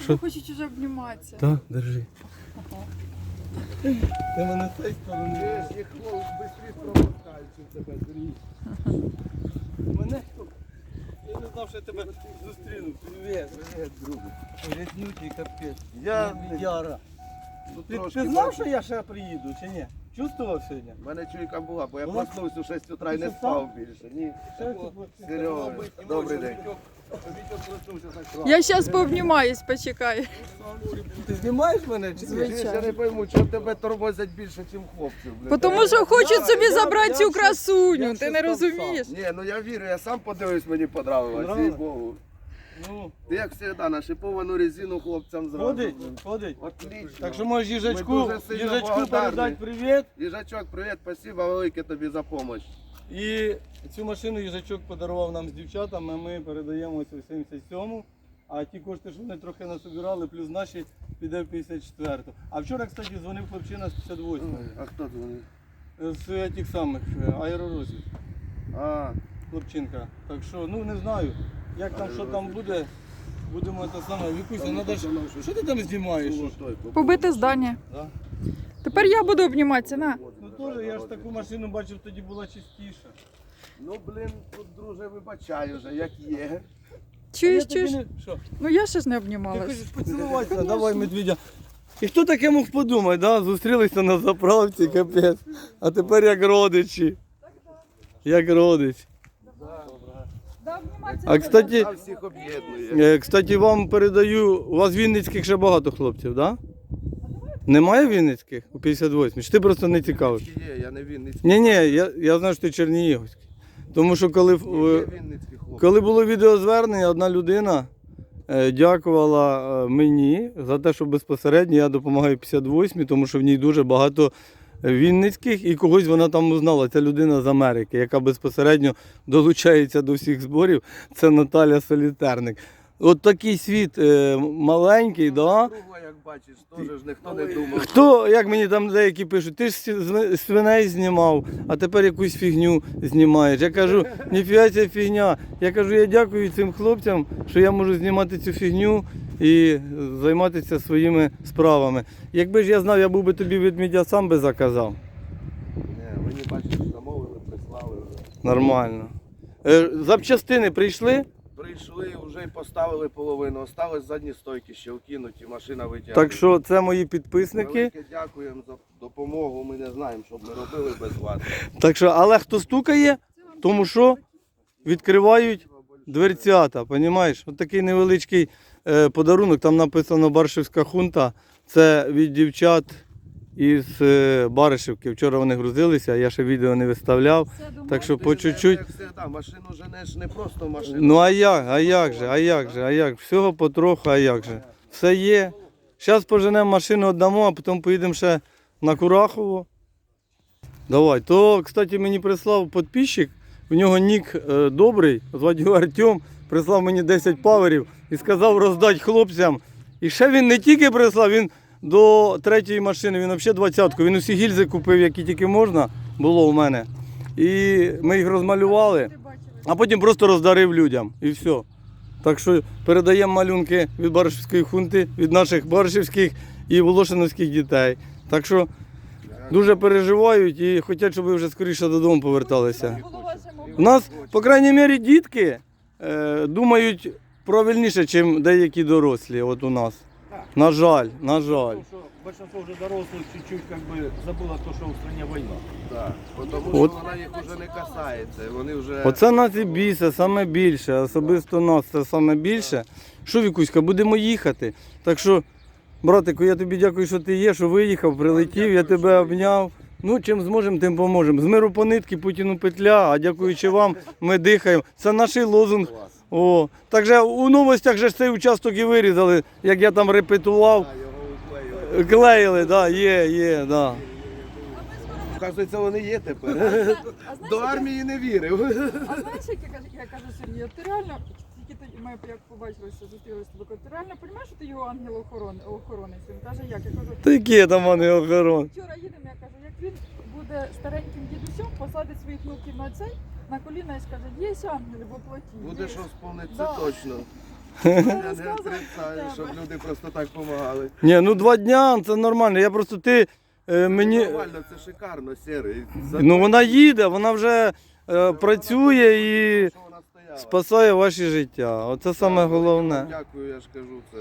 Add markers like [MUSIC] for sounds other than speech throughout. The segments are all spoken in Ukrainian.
Що? хочуть уже обніматися. Так, держи. Ти мене з цієї сторони. Їх хлоп швидше пропускають, тебе зріс. Мене? Я не знав, що я тебе зустріну. Привіт. Привіт, друже. Рятнютий капець. Я Яра. тут Ти, ти знав, бачу. що я ще приїду, чи ні? Чувствував сьогодні? У мене чуйка була, бо я проснувся у 6 утра і не спав більше. Ні. Серега, добрий день. Я зараз пообнімаюсь, почекай. Ти знімаєш мене чи ні? Звичайно. Я не пойму, чого тебе тормозять більше, ніж хлопців. блін. Тому що хочуть собі я- забрати я цю красуню, я ти не сам розумієш. Ні, ну я вірю, я сам подивився, мені подобалось, їй? Богу. Ну, Ти як завжди, на шиповану резину хлопцям зразу. ходить, ходить. Отлично. Так що можеш їжачку, дуже сильно їжачку благодарні. передати привіт. Їжачок, привіт, спасибо велике тобі за допомогу. І цю машину їжачок подарував нам з дівчатами, ми передаємо ось у 77-му. А ті кошти, що вони трохи насобирали, плюс наші піде в 54-ту. А вчора, кстати, дзвонив хлопчина з 58-ї. А хто дзвонив? З тих самих е, аеророзвід. А, хлопчинка. Так що, ну не знаю, як там, що там буде. Будемо те саме. Вікуся, надо ж. Що ти там знімаєш? Побите здання. Да? Тепер я буду обніматися, на. Теж я ж таку машину бачив, тоді була чистіша. Ну, блін, тут, друже, вибачай вже, як є. Чуєш, чуєш? Що? Ну я ще ж не Ти обнімалась. хочеш поцілуватися? Давай, медведя. І хто таке мог подумати, да? Зустрілися на заправці, капець. А тепер як родичі. Як родич. Да, обніматися А кстати, А всіх об'єднує. е, кстати, вам передаю, у вас вінницьких ще багато хлопців, да? Немає вінницьких у 58 Чи ти просто не цікавиш? Є, я не Вінницький. Ні, ні, я, я знаю, що ти Чернігівський. Тому що коли, в- Вінницький хлопець. коли було відеозвернення, одна людина е, дякувала е, мені за те, що безпосередньо я допомагаю 58 тому що в ній дуже багато вінницьких і когось вона там узнала. Ця людина з Америки, яка безпосередньо долучається до всіх зборів. Це Наталя Солітерник. От такий світ е, маленький, да? Кругла, як бачиш, теж ж ніхто не думав. Хто, як мені там деякі пишуть, ти ж сі- свиней знімав, а тепер якусь фігню знімаєш. Я кажу, ніфіга ця фігня. Я кажу, я дякую цим хлопцям, що я можу знімати цю фігню і займатися своїми справами. Якби ж я знав, я був би тобі ведмедя сам би заказав. Ні, мені бачиш, замовили, прислали. вже. Нормально. Е, запчастини прийшли, Прийшли, вже поставили половину. Осталось задні стойки ще вкинуті, машина витягне. так що це мої підписники. Велике дякуємо за допомогу. Ми не знаємо, що б ми робили без вас. Так що, але хто стукає, тому що відкривають дверцята, понімаєш? От такий невеличкий е, подарунок, там написано Баршівська хунта. Це від дівчат із е, Баришівки. Вчора вони грузилися, я ще відео не виставляв. Так що по чуть-чуть. Машину женеш не просто машину. Ну а як, а як же, а як же, а як? Всього потроху, а як же? Все є. Зараз поженемо машину одному, а потім поїдемо ще на Курахово. Давай. То, кстати, мені прислав підписчик, в нього нік е, добрий, звати його Артем, прислав мені 10 паверів і сказав роздати хлопцям. І ще він не тільки прислав, він до третьої машини, він взагалі двадцятку. Він усі гільзи купив, які тільки можна, було у мене. І ми їх розмалювали. А потім просто роздарив людям і все. Так що передаємо малюнки від Баришівської хунти, від наших баришівських і волошиновських дітей. Так що дуже переживають і хочуть, щоб ви вже скоріше додому поверталися. У нас, по крайній мірі, дітки е, думають правильніше, ніж деякі дорослі. От у нас. На жаль, на жаль. Потому что большинство уже дорослых чуть-чуть как бы забыло то, что в стране война. Так, тому От. що вона їх вже не касається. Вони вже Оце нас і бійся, саме більше. Особисто нас це саме більше. Що, Вікуська, будемо їхати. Так що, братику, я тобі дякую, що ти є, що виїхав, прилетів, я тебе обняв. Ну, чим зможемо, тим поможемо. З миру по нитки, Путіну петля, а дякуючи вам, ми дихаємо. Це наш лозунг. О, так же у новостях же цей участок і вирізали, як я там репетував. Його. Клеїли, да, є, є, да. Оказується, вони є тепер. А знаєш, До армії не вірив. А знаєш, як я кажу, я кажу Сергію, ти реально, тільки тоді ми як побачилися, зустрілися з тобою, ти реально розумієш, що ти його ангел охорони, охоронець? Він каже, як? Я кажу, Такі там вони охорон. вчора їдемо, я кажу, як він буде стареньким дідусем, посадить своїх внуків на цей, на коліна і скаже, є ангели в оплоті. Буде є». що вспомнити, це Да. точно. [LAUGHS] Я не отрицаю, щоб люди просто так допомагали. Ні, ну два дня це нормально. Я просто ти е, мені. Нормально, це шикарно, сірий. За Ну вона їде, вона вже е, працює і що вона стояла. спасає ваші життя. Оце саме головне. Дякую, я ж кажу, це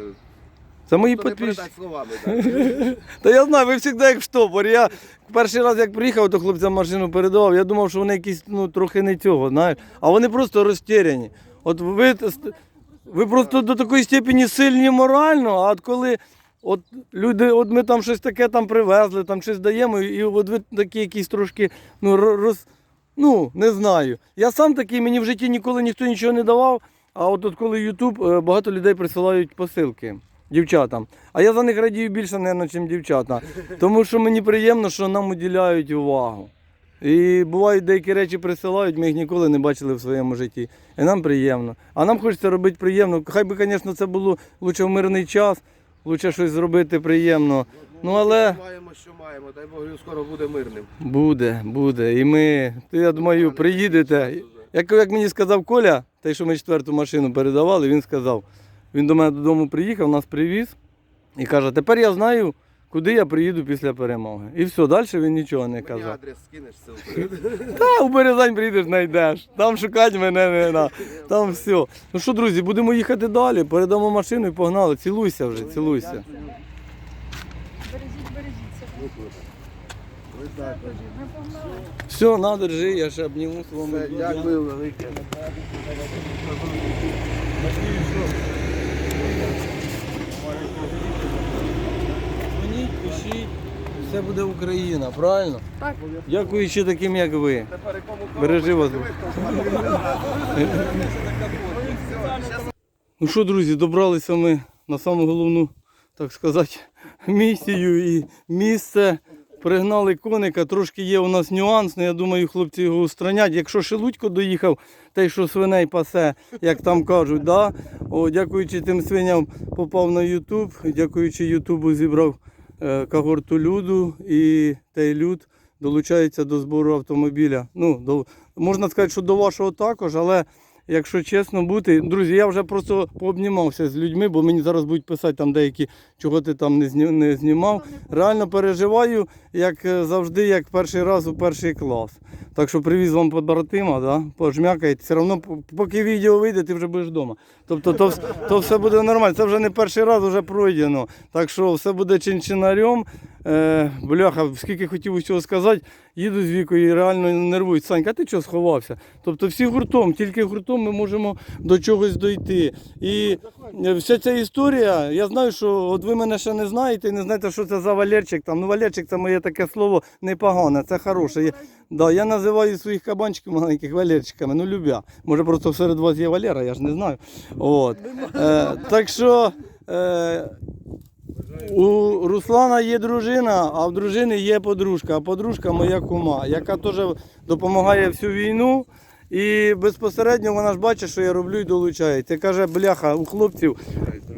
Це мої [LAUGHS] так. Та я знаю, ви завжди як в штопорі. Я перший раз, як приїхав, то хлопцям машину передавав, я думав, що вони якісь ну, трохи не цього, знаєш. А вони просто розтеряні. От ви, ви просто до такої степені сильні морально, а от коли от люди, от ми там щось таке там привезли, там щось даємо, і от ви такі якісь трошки, ну, роз, ну, не знаю. Я сам такий, мені в житті ніколи ніхто нічого не давав, а от, от коли Ютуб, е, багато людей присилають посилки. Дівчатам. А я за них радію більше, мабуть, ніж дівчата. Тому що мені приємно, що нам уділяють увагу. І бувають деякі речі присилають, ми їх ніколи не бачили в своєму житті. І нам приємно. А нам хочеться робити приємно. Хай би, звісно, це було лучше в мирний час, лучше щось зробити приємно. Ну але Маємо, що маємо, дай Бог, він скоро буде мирним. буде, буде. І ми, я думаю, приїдете. Як, як мені сказав Коля, той, що ми четверту машину передавали, він сказав, він до мене додому приїхав, нас привіз і каже, тепер я знаю, куди я приїду після перемоги. І все, далі він нічого не Мені казав. адрес скинеш ссылку. [LAUGHS] Та у Березань приїдеш, знайдеш. Там шукати мене не на. Там все. Ну що, друзі, будемо їхати далі, передамо машину і погнали. Цілуйся вже, цілуйся. Бережіть, бережіть себе. Ми погнали. Все, на, держи, я ще обніму своєму. Все, Дякую велике. Все буде Україна, правильно? Так. Дякуючи таким, як ви. Бережи вас. Ну що, друзі, добралися ми на саму головну, так сказати, місію і місце. Пригнали коника, трошки є у нас нюанс, але я думаю, хлопці його устранять. Якщо Шелудько доїхав, той, що свиней пасе, як там кажуть, да? О, дякуючи тим свиням попав на Ютуб, дякуючи Ютубу зібрав когорту люду і той люд долучається до збору автомобіля. Ну, до, можна сказати, що до вашого також, але якщо чесно бути, друзі, я вже просто пообнімався з людьми, бо мені зараз будуть писати там деякі, чого ти там не, зні, не знімав. Реально переживаю, як е, завжди, як перший раз у перший клас. Так що привіз вам побратима, да? пожмякайте. Все одно, поки відео вийде, ти вже будеш вдома. Тобто то, то все буде нормально. Це вже не перший раз, вже пройдено. Так що все буде чин-чинарем. Е, бляха, скільки хотів усього сказати, їду з вікою і реально нервують. Санька, ти чого сховався? Тобто всі гуртом, тільки гуртом ми можемо до чогось дойти. І вся ця історія, я знаю, що от ви мене ще не знаєте, не знаєте, що це за Валерчик. Там. Ну, Валерчик це моє таке слово непогане, це хороше. Я, да, я називаю своїх кабанчиків маленьких Валерчиками, ну любя. Може просто серед вас є Валера, я ж не знаю. От. Е, так що. Е, у Руслана є дружина, а в дружини є подружка. А подружка моя кума, яка теж допомагає всю війну. І безпосередньо вона ж бачить, що я роблю і долучається. Каже, бляха, у хлопців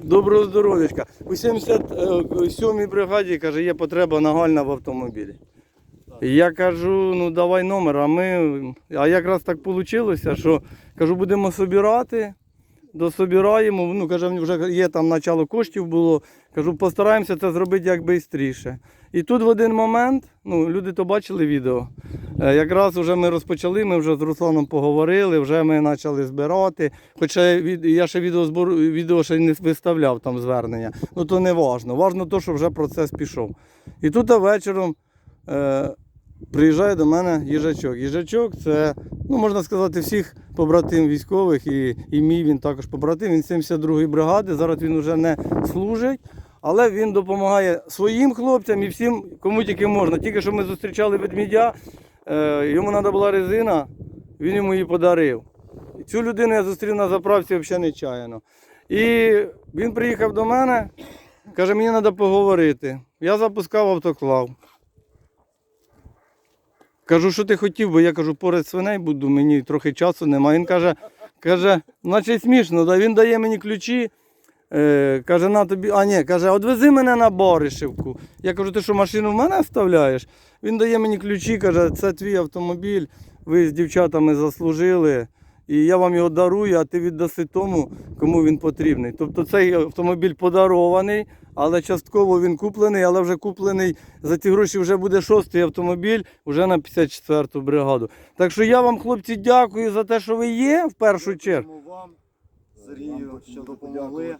доброго здоров'ячка. У 77-й бригаді каже, є потреба нагальна в автомобілі. Я кажу, ну давай номер, а ми. А якраз так вийшло, що кажу, будемо собирати, дособираємо. Ну, каже, вже є там начало коштів було. Кажу, постараємося це зробити як швидше. І тут в один момент, ну, люди то бачили відео. е, Якраз вже ми розпочали, ми вже з Русланом поговорили, вже ми почали збирати. Хоча я ще відео, збору, відео ще не виставляв там звернення. Ну то не важно. Важно те, що вже процес пішов. І тут вечором е, приїжджає до мене їжачок. Їжачок це, ну можна сказати, всіх побратим військових, і, і мій він також побратим. Він 72-ї бригади. Зараз він вже не служить. Але він допомагає своїм хлопцям і всім, кому тільки можна. Тільки що ми зустрічали ведмідя, е, йому треба була резина, він йому її подарив. Цю людину я зустрів на заправці взагалі нечаяно. І він приїхав до мене, каже, мені треба поговорити. Я запускав автоклав. Кажу, що ти хотів, бо я кажу, поряд свиней буду, мені трохи часу немає. Він каже, каже, наче смішно, да? він дає мені ключі. Е, каже, на тобі, а ні, каже, одвези мене на Баришівку. Я кажу, ти що машину в мене вставляєш? Він дає мені ключі, каже, це твій автомобіль, ви з дівчатами заслужили. І я вам його дарую, а ти віддаси тому, кому він потрібний. Тобто цей автомобіль подарований, але частково він куплений, але вже куплений за ті гроші вже буде шостий автомобіль вже на 54-ту бригаду. Так що я вам, хлопці, дякую за те, що ви є в першу чергу. Дякуємо вам, Сергію, що допомогли.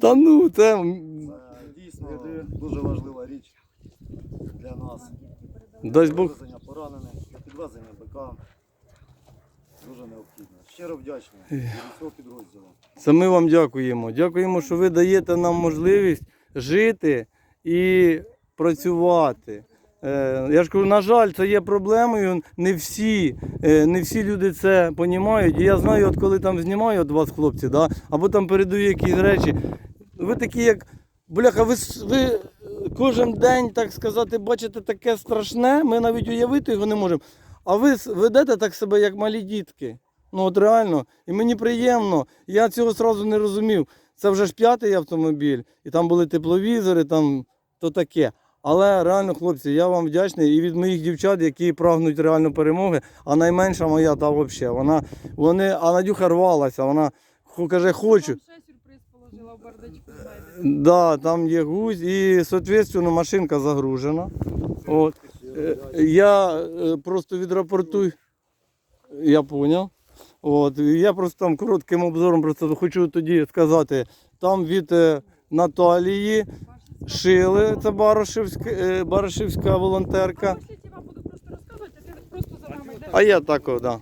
Та ну, це Це дійсно дуже важлива річ для нас. дасть Бог. Підвезення поранених, підвезення БК. Дуже необхідно. Щиро вдячний від всього підрозділу. Це ми вам дякуємо. Дякуємо, що ви даєте нам можливість жити і працювати. Е, Я ж кажу, на жаль, це є проблемою. Не всі, е, не всі люди це розуміють. І я знаю, от коли там знімаю от вас, хлопці, да, або там передаю якісь речі. Ви такі, як бляха, ви, ви е, кожен день, так сказати, бачите таке страшне, ми навіть уявити його не можемо. А ви ведете так себе, як малі дітки. Ну от реально, і мені приємно. Я цього одразу не розумів. Це вже ж п'ятий автомобіль, і там були тепловізори, там то таке. Але реально, хлопці, я вам вдячний і від моїх дівчат, які прагнуть реально перемоги. А найменша моя та взагалі. Вона вони, а Надюха рвалася. Вона каже, хочу. Положила в бардачку. Да, там є гусь, і соответственно машинка загружена. От. Е, Я е, просто відрапортую. Я поняв. От. Я просто там коротким обзором просто хочу тоді сказати. Там від е, Наталії шили, це Барашевська, е, Барашевська волонтерка. А я я так, да.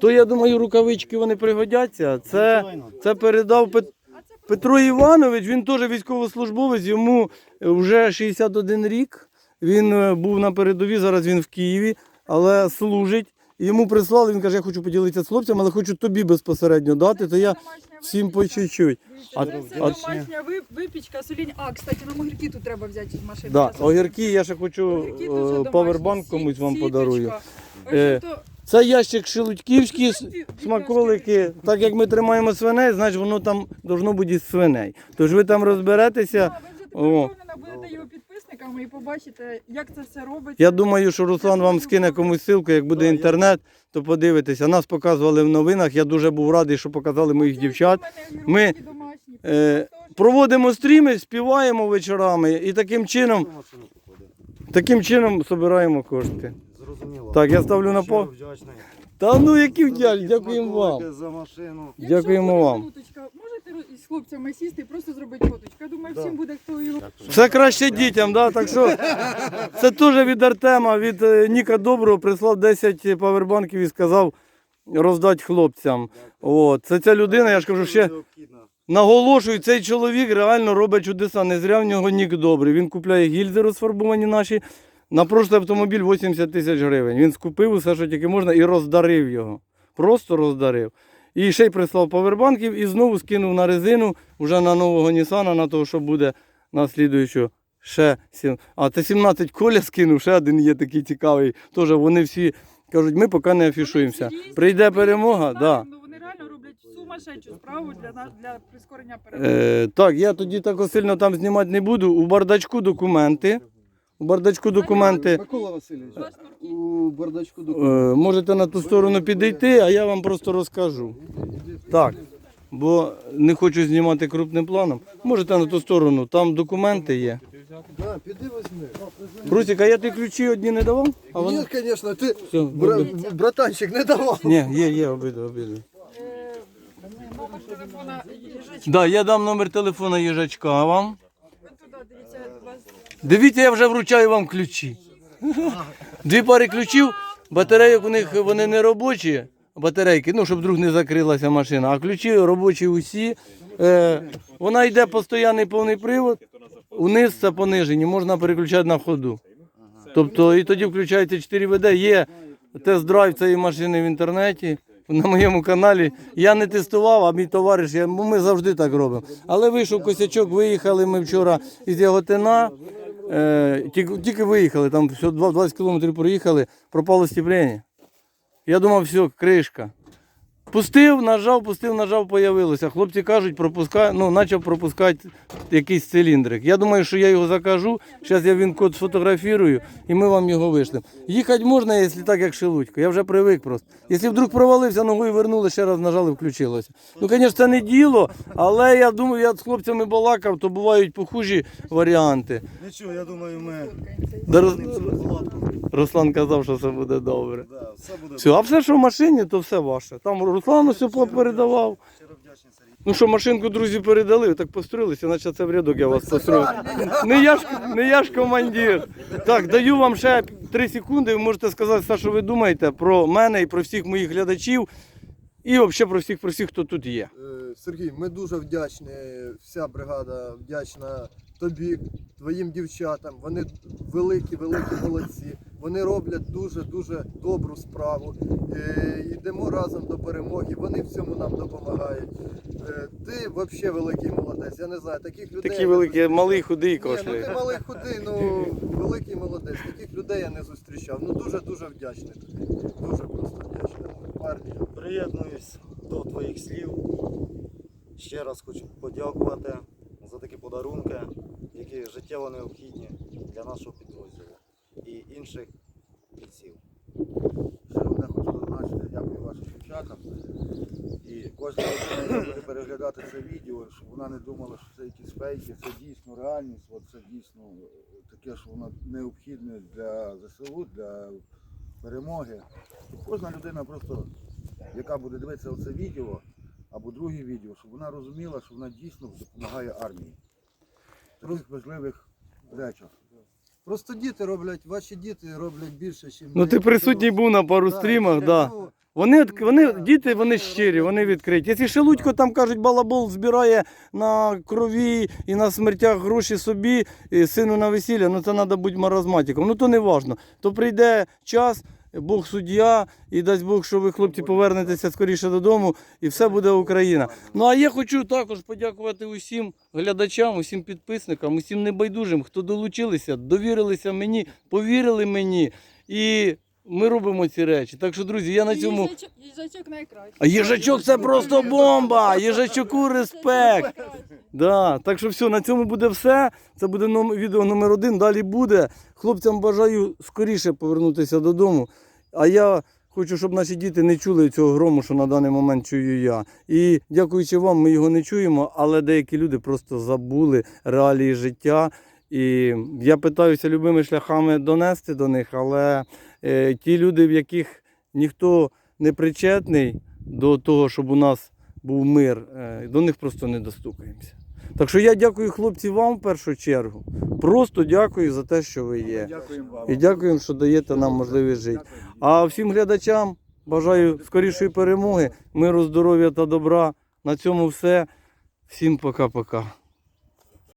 То я думаю, рукавички вони пригодяться. Це, це передав Пет- Петро Іванович, він теж військовослужбовець, йому вже 61 рік. Він е, був на передовій, зараз він в Києві, але служить. Йому прислали, він каже, я хочу поділитися з хлопцями, але хочу тобі безпосередньо дати, то я всім по чуть-чуть. А А- це домашня випічка, солінь. А, кстати, нам огірки тут треба взяти з машини. Да. Огірки я ще хочу Огірки е, павербанк Сі- комусь вам сіточка. подарую. Ось Е, ото- Це ящик шелудьківський, с- смаколики. Так як ми тримаємо свиней, значить воно там должно бути із свиней. Тож ви там розберетеся. Да, ви вже тепер О. будете його підписниками і побачите, як це все робиться. Я думаю, що Руслан вам скине комусь ссылку, як буде інтернет, то подивитеся. Нас показували в новинах. Я дуже був радий, що показали моїх дівчат. Ми. Е, проводимо стріми, співаємо вечорами і таким чином, таким чином збираємо кошти. Зрозуміло. Так, я ставлю на по. Та ну які вдячні, дякуємо вам. За машину. Дякуємо вам. Можете хлопцями сісти і просто зробити фоточку. Я думаю, всім буде хто його. Все краще дітям, да? так що це теж від Артема, від е, Ніка Доброго прислав 10 павербанків і сказав роздати хлопцям. От. Це ця людина, я ж кажу, ще наголошую, цей чоловік реально робить чудеса. Не зря в нього Нік добрий. Він купляє гільзи розфарбовані наші. На прошлий автомобіль 80 тисяч гривень. Він скупив усе, що тільки можна, і роздарив його. Просто роздарив. І ще й прислав павербанків і знову скинув на резину вже на нового Нісана, на того, що буде на слідуючу. Ще сім. А це 17 коля скинув, ще один є такий цікавий. Теж вони всі кажуть, ми поки не афішуємося. Прийде перемога, да. Вони реально роблять сумасшедшу справу для нас для прискорення перемоги. Е, так, я тоді так сильно там знімати не буду. У бардачку документи. У бардачку документи. Микола Васильович, у бардачку Е, можете на ту сторону підійти, а я вам просто розкажу. Так. Бо не хочу знімати крупним планом. Можете на ту сторону, там документи є. Да, піди возьми. Русик, а я ті ключі одні не давав? А вони... Ні, звісно, ти Все, бра- братанчик не давав. Ні, є, є обидва, обидва. Е, Номер телефона їжачка. Да, я дам номер телефона їжачка вам. Ви туди дивіться, вас Дивіться, я вже вручаю вам ключі. Дві пари ключів, батарейок у них вони не робочі, батарейки, ну, щоб вдруг не закрилася машина, а ключі робочі усі. Е, вона йде постійний повний привод, униз це понижені, можна переключати на ходу. Тобто і тоді включається 4 ВД, є тест-драйв цієї машини в інтернеті. На моєму каналі я не тестував, а мій товариш, я, ну, ми завжди так робимо. Але вийшов косячок, виїхали ми вчора із Яготина. Е, тільки, виїхали, там все 20 кілометрів проїхали, пропало стіплення. Я думав, все, кришка. Пустив, нажав, пустив, нажав, появилося. Хлопці кажуть, пропускай, ну, почав пропускати якийсь циліндрик. Я думаю, що я його закажу. Зараз я він код сфотографірую і ми вам його вишлемо. Їхати можна, якщо так, як шелудько. Я вже привик просто. Якщо вдруг провалився, ногою вернули, ще раз нажали, включилося. Ну, звісно, це не діло, але я думаю, я з хлопцями балакав, то бувають похужі варіанти. Нічого, я думаю, ми. Руслан казав, що все буде добре. Да, все буде Все, а все, що в машині, то все ваше. Там Руслан все передавав. Ну що, машинку друзі передали, так построїлися, наче це в рядок я вас построїв. Не я ж, не я ж командир. Так, даю вам ще 3 секунди, ви можете сказати все, що ви думаєте про мене і про всіх моїх глядачів. І взагалі про всіх, про всіх, хто тут є. Е, Сергій, ми дуже вдячні. Вся бригада вдячна тобі, твоїм дівчатам. Вони великі, великі молодці. Вони роблять дуже дуже добру справу. Е, Йдемо разом до перемоги. Вони в цьому нам допомагають. Е, Ти взагалі великий молодець. Я не знаю, таких людей. Такі великі, малий, худий Ні, ну ти малий худий, ну великий молодець. Таких людей я не зустрічав. Ну дуже дуже вдячний тобі. Дуже просто вдячний. Парні. Приєднуюсь до твоїх слів. Ще раз хочу подякувати за такі подарунки, які життєво необхідні для нашого підрозділу і інших бійців. Ще одне хочу зазначити, дякую вашим дівчатам. І кожна людина, буде переглядати це відео, щоб вона не думала, що це якісь фейки, це дійсно реальність, це дійсно е, таке, що воно необхідне для ЗСУ, для перемоги. І кожна людина просто, яка буде дивитися це відео або друге відео, щоб вона розуміла, що вона дійсно допомагає армії. В таких важливих речах. Просто діти роблять, ваші діти роблять більше, ніж Ну ти присутній був на пару стрімах, так. Да. Ну, Вони, от- вони, діти, вони щирі, вони відкриті. Якщо Шелудько там кажуть, балабол збирає на крові і на смертях гроші собі, і сину на весілля, ну це треба бути маразматиком. Ну то не важно. То прийде час, Бог суддя, і дасть Бог, що ви, хлопці, повернетеся скоріше додому, і все буде Україна. Ну а я хочу також подякувати усім глядачам, усім підписникам, усім небайдужим, хто долучилися, довірилися мені, повірили мені. І ми робимо ці речі. Так що, друзі, я на цьому. Їжачок, їжачок найкраще. А їжачок це просто бомба! Їжачоку респект! Да, так що все, на цьому буде все. Це буде ном- відео номер один. Далі буде. Хлопцям бажаю скоріше повернутися додому. А я хочу, щоб наші діти не чули цього грому, що на даний момент чую я. І дякуючи вам, ми його не чуємо, але деякі люди просто забули реалії життя. І я питаюся любими шляхами донести до них, але ті люди, в яких ніхто не причетний до того, щоб у нас був мир, е, до них просто не достукаємося. Так що я дякую хлопці вам в першу чергу. Просто дякую за те, що ви є. І дякуємо, що даєте нам можливість жити. А всім глядачам бажаю скорішої перемоги, миру, здоров'я та добра. На цьому все. Всім пока-пока.